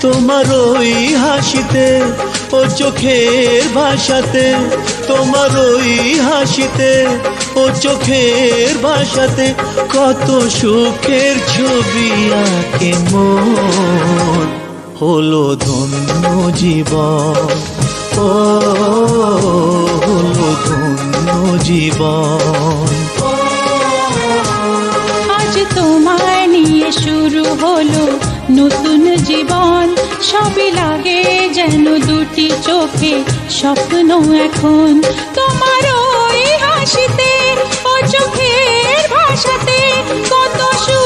তোমার ওই হাসিতে ও চোখের ভাষাতে, তোমার ওই হাসিতে ও চোখের ভাষাতে কত সুখের ছবি আঁকে মন। হলো ধন্য জীবন। ও, হলো ধন্য জীবন। আজ তোমায় নিয়ে শুরু হলো নতুন জীবন। সবই লাগে যেন দুটি চোখে স্বপ্ন এখন। তোমার ওই হাসিতে ও চোখের ভাষাতে কত সুখের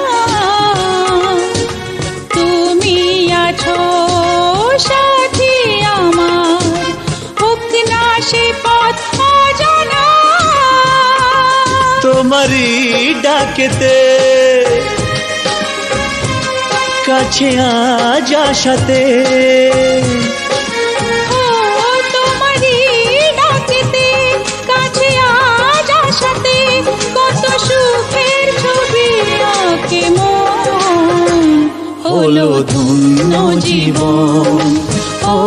তোমারই ডাকেতে কাছে আজ আসাতে হলো ধন্য জীবন। ও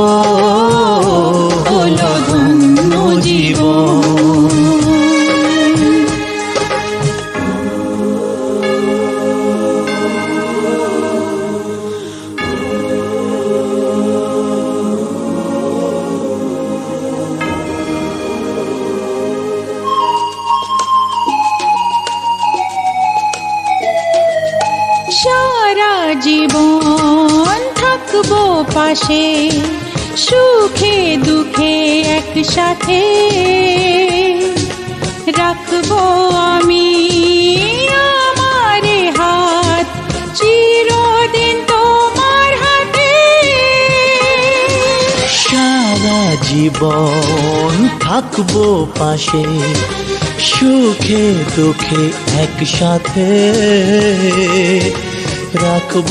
পাশে সুখে দুঃখে একসাথে রাখব আমি আমার হাত, চিরদিন তোমার হাতে। সারা জীবন থাকব পাশে, সুখে দুঃখে একসাথে। রাখব